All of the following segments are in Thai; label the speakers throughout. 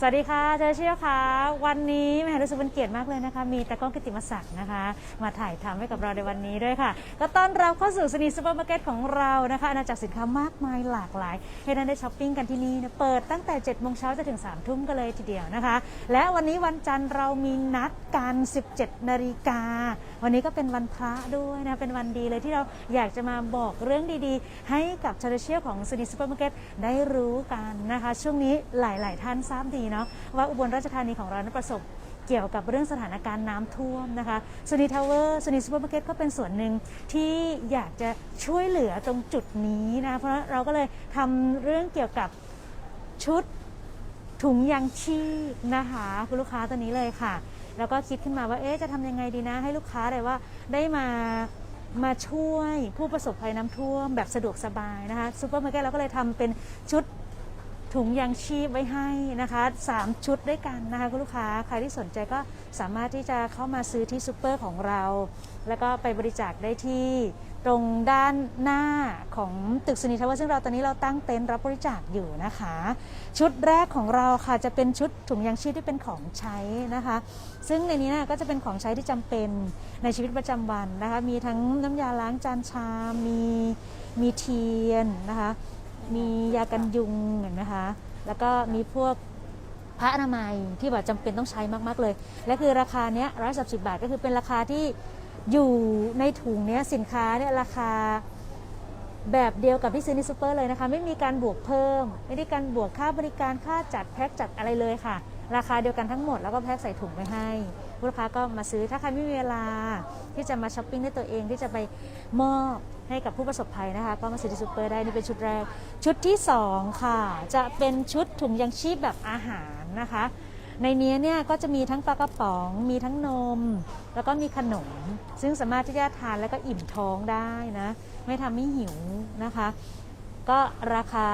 Speaker 1: สวัสดีค่ะเจอเชียวค่ะ วันนี้แม่รู้สึกเป็นเกียรติมากเลยนะคะ มีตะก้องกิติมศักดิ์นะคะ มาถ่ายทำให้กับเราในวันนี้ด้วยค่ะ ก็ต้อนรับเข้าสู่สนีซูเปอร์มาร์เก็ตของเรานะคะอาณาจักรสินค้ามากมายหลากหลายให้ท่านได้ช้อปปิ้งกันที่นี่นะเปิดตั้งแต่7จ็ดโมงเช้าจะถึง3ามทุ่มกันเลยทีเดียวนะคะ และวันนี้วันจันทร์เรามีนัดกัน 17นาฬิกา วันนี้ก็เป็นวันพระด้วยนะ เป็นวันดีเลยที่เราอยากจะมาบอกเรื่องดีๆ ให้กับชาวเชียของสนีซูเปอร์มาร์เก็ตได้รู้กันนะคะ ช่วงนี้หลายๆ ท่านทราบดีเนาะว่าอุบลราชธานีของเรานั้นประสบเกี่ยวกับเรื่องสถานการณ์น้ำท่วมนะคะซูนีทาวเวอร์ซูนีซูเปอร์มาร์เก็ตก็เป็นส่วนหนึ่งที่อยากจะช่วยเหลือตรงจุดนี้นะ เพราะเราก็เลยทำเรื่องเกี่ยวกับชุดถุงยางชีพนะคะ คุณลูกค้าตัวนี้เลยค่ะ แล้วก็คิดขึ้นมาว่าเอ๊ะจะทำยังไงดีนะ ให้ลูกค้าได้ว่าได้มามาช่วยผู้ประสบภัยน้ำท่วมแบบสะดวกสบายนะคะซูเปอร์มาร์เก็ตเราก็เลยทำเป็นชุดถุงยางชีพไว้ให้นะคะ 3 ชุดด้วยกันนะคะคุณลูกค้าใครที่สนใจก็สามารถที่จะเข้ามาซื้อที่ซูเปอร์ของเรา แล้วก็ไปบริจาคได้ที่ ตรงด้านหน้าของตึกสุนิทาวซึ่งเราตอนนี้เราตั้งเต็นท์รับบริจาคอยู่นะคะ ชุดแรกของเราค่ะจะเป็นชุดถุงยางชีพที่เป็นของใช้นะคะ ซึ่งในนี้นะก็จะเป็นของใช้ที่จำเป็นในชีวิตประจำวันนะคะ มีทั้งน้ำยาล้างจานชามมีมีเทียนนะคะ มียากันยุงเห็นไหมคะแล้วก็มีพวกพระอนามัยที่แบบจำเป็นต้องใช้มาก ๆ เลย และคือราคาเนี้ยร้อยสิบาทก็คือเป็นราคาที่ อยู่ในถุงเนี้ยสินค้าเนี่ยราคาแบบเดียวกับที่ซื้อในซูเปอร์เลยนะคะ ไม่มีการบวกเพิ่ม ไม่ได้การบวกค่าบริการค่าจัดแพ็คจัดอะไรเลยค่ะ ราคาเดียวกันทั้งหมดแล้วก็แพ็คใส่ถุงไปให้ลูกค้าก็มาซื้อถ้าใครไม่มีเวลาที่จะมาช้อปปิ้งด้วยตัวเองที่จะไปมอบให้กับผู้ประสบภัยนะคะก็มาซื้อที่ซูเปอร์ได้นี่เป็นชุดแรก ชุดที่ 2 ค่ะ จะเป็นชุดถุงยังชีพแบบอาหารนะคะ ในนี้เนี่ยก็จะมีทั้งปลากระป๋อง มีทั้งนม แล้วก็มีขนม ซึ่งสามารถที่จะทานแล้วก็อิ่มท้องได้นะ ไม่ทำให้หิวนะคะ ก็ราคา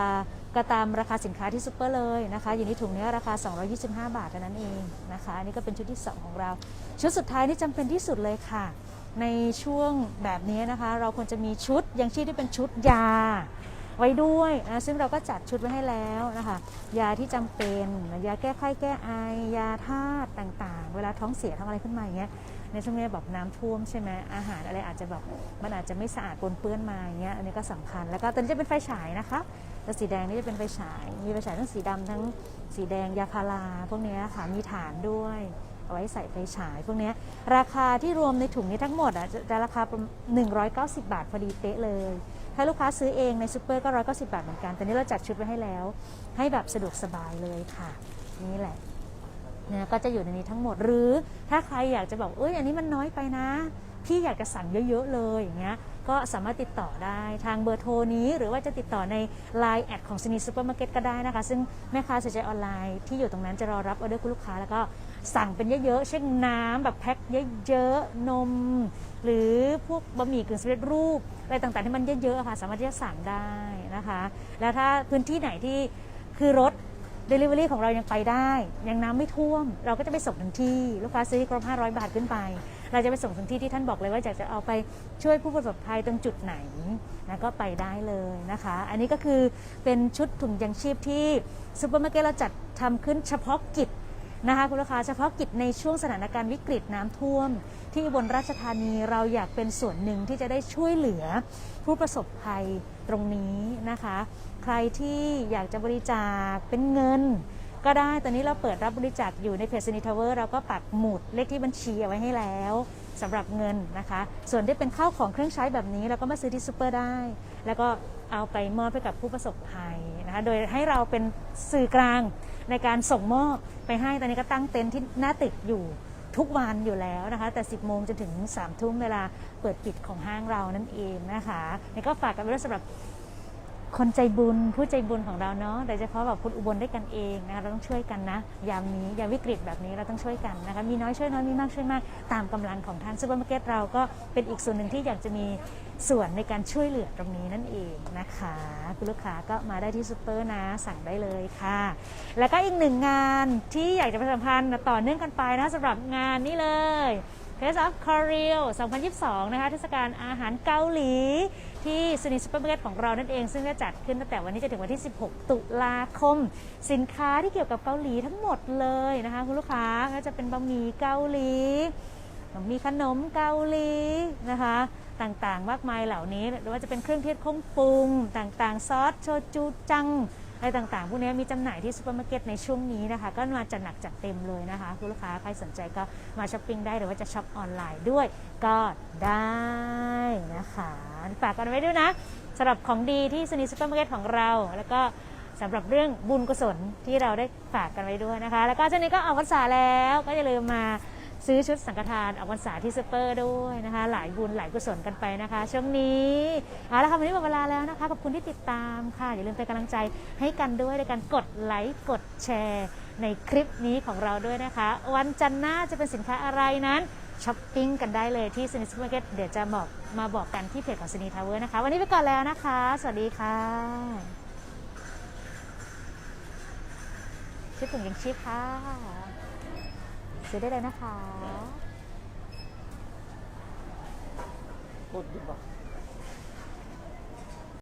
Speaker 1: ก็ตามราคาสินค้าที่ซูเปอร์เลยนะคะอยู่ในถุงนี้ราคา 225 บาทเท่านั้นเองนะคะอันนี้ก็เป็นชุดที่ 2 ของเรา ชุดสุดท้ายนี่จำเป็นที่สุดเลยค่ะ ในช่วงแบบนี้นะคะ เราควรจะมีชุดยังชีพที่เป็นชุดยา ไว้ด้วยนะซึ่งเราก็จัดชุดไว้ให้แล้วนะคะ ยาที่จำเป็น ยาแก้ไข้แก้ไอ ยาธาตุต่างๆ เวลาท้องเสียท้องอะไรขึ้นมาอย่างเงี้ย ในช่วงนี้แบบน้ำท่วมใช่ไหมอาหารอะไรอาจจะแบบมันอาจจะไม่สะอาดปนเปื้อนมาอย่างเงี้ย อันนี้ก็สำคัญ แล้วก็ตัวนี้จะเป็นไฟฉายนะคะแล้วสีแดงนี่จะเป็นไฟฉาย มีไฟฉายทั้งสีดำทั้งสีแดง ยาพาราพวกนี้ค่ะ มีฐานด้วยเอาไว้ใส่ไฟฉายพวกนี้ราคาที่รวมในถุงนี้ทั้งหมดอะจะราคา190 บาทพอดีเป๊ะเลย ถ้าลูกค้าซื้อเองในซูเปอร์ก็ร้อยก็สิบาทเหมือนกันแต่นี้เราจัดชุดไว้ให้แล้ว ให้แบบสะดวกสบายเลยค่ะ นี่แหละเนี่ยก็จะอยู่ในนี้ทั้งหมดหรือถ้าใครอยากจะบอกเอ้ยอันนี้มันน้อยไปนะ พี่อยากจะสั่งเยอะ ๆ เลยอย่างเงี้ยก็สามารถติดต่อได้ทางเบอร์โทรนี้ หรือว่าจะติดต่อใน Line แอดของ s นีซูเปอร์มาร์เก็ตก็ได้นะคะ ซึ่งแม่ค้าสนใจออนไลน์ที่อยู่ตรงนั้นจะรอรับออเดอร์คุณลูกค้า แล้วก็สั่งเป็นเยอะ ๆ เช่นน้ำแบบแพ็คเยอะ ๆ นม หรือพวกบะหมี่กึ่งสำเร็จรูป อะไรต่างๆที่มันเยอะๆอะค่ะ สามารถที่จะสั่งได้นะคะ แล้วถ้าพื้นที่ไหนที่คือรถ Delivery ของเรายังไปได้ ยังน้ำไม่ท่วม เราก็จะไปส่งถึงที่ ลูกค้าซื้อให้ครบ500 บาทขึ้นไป เราจะไปส่งถึงที่ที่ท่านบอกเลยว่าอยากจะเอาไปช่วยผู้ประสบภัยตรงจุดไหนนะก็ไปได้เลยนะคะ อันนี้ก็คือเป็นชุดถุงยังชีพที่ซูเปอร์มาร์เก็ตเราจัดทำขึ้นเฉพาะกิจนะคะคุณลูกค้าเฉพาะกิจในช่วงสถานการณ์วิกฤตน้ำท่วม ที่บนราชธานีเราอยากเป็นส่วนหนึ่งที่จะได้ช่วยเหลือผู้ประสบภัยตรงนี้นะคะ ใครที่อยากจะบริจาคเป็นเงิน ก็ได้ ตอนนี้เราเปิดรับบริจาคอยู่ในเพจ s นิทาวเวอร์เราก็ปักหมุดเลขที่บัญชีเอาไว้ให้แล้วสำหรับเงินนะคะ ส่วนที่เป็นข้าวของเครื่องใช้แบบนี้เราก็มาซื้อที่ซูเปอร์ได้ แล้วก็เอาไปมอบให้กับผู้ประสบภัยนะคะ โดยให้เราเป็นสื่อกลางในการส่งมอบไปให้ ตอนนี้ก็ตั้งเต็นท์ที่หน้าตึกอยู่ทุกวันอยู่แล้วนะคะ แต่ 10 โมงจนถึง 3 ทุ่มเวลาเปิดปิดของห้างเรานั่นเองนะคะนี่ก็ฝากกันไว้ด้วยสำหรับ คนใจบุญผู้ใจบุญของเราเนาะโดยเฉพาะแบบคนอุบลด้วยกันเองนะคะเราต้องช่วยกันนะยามนี้ยามวิกฤตแบบนี้เราต้องช่วยกันนะคะมีน้อยช่วยน้อยมีมากช่วยมากตามกำลังของท่างซูเปอร์มาร์เก็ตเราก็เป็นอีกส่วนหนึ่งที่อยากจะมีส่วนในการช่วยเหลือตรงนี้นั่นเองนะคะคุณลูกค้าก็มาได้ที่ซูเปอร์นะสั่งได้เลยค่ะ แล้วก็อีกหนึ่งงานที่อยากจะประชาสัมพันธ์ต่อเนื่องกันไปนะสำหรับงานนี้เลย Taste of Korea 2022 นะคะเทศกาลอาหารเกาหลี ที่สนิทซูเปอร์มาร์เก็ตของเรานั่นเอง ซึ่งจะจัดขึ้นตั้งแต่วันนี้จนถึงวันที่ 16 ตุลาคม สินค้าที่เกี่ยวกับเกาหลีทั้งหมดเลยนะคะคุณลูกค้าก็จะเป็นบะหมี่เกาหลีมีขนมเกาหลีนะคะ ต่างๆ มากมายเหล่านี้หรือว่าจะเป็นเครื่องเทศค่องปรุง ต่างๆ ซอสโชจูจัง อะไรต่างๆ พวกนี้มีจำหน่ายที่ซูเปอร์มาร์เก็ตในช่วงนี้นะคะ ก็มาจัดหนักจัดเต็มเลยนะคะคุณลูกค้าใครสนใจก็มาช้อปปิ้งได้หรือว่าจะช็อปออนไลน์ด้วยก็ได้นะคะฝากกันไว้ด้วยนะสำหรับของดีที่สนิทซูเปอร์มาร์เก็ตของเรา แล้วก็สำหรับเรื่องบุญกุศลที่เราได้ฝากกันไว้ด้วยนะคะ แล้วก็ช่วงนี้ก็ออกพรรษาแล้วก็อย่าลืมมา ซื้อชุดสังฆทานออกพรรษาที่ซูเปอร์ด้วยนะคะ หลายบุญหลายกุศลกันไปนะคะ ช่วงนี้เอาละค่ะวันนี้หมดเวลาแล้วนะคะขอบคุณที่ติดตามค่ะ อย่าลืมเป็นกำลังใจให้กันด้วยในการกดไลค์กดแชร์ ในคลิปนี้ของเราด้วยนะคะ วันจันทร์หน้าจะเป็นสินค้าอะไรนั้นช้อปปิ้งกันได้เลยที่ซินิสมาร์เก็ตเดี๋ยวจะบอกมาบอกกันที่เพจของซินีทาวเวอร์นะคะ วันนี้ไปก่อนแล้วนะคะ สวัสดีค่ะชื่อถุงยังชีพค่ะ ซื้อได้เลยนะคะ
Speaker 2: กดดีกว่า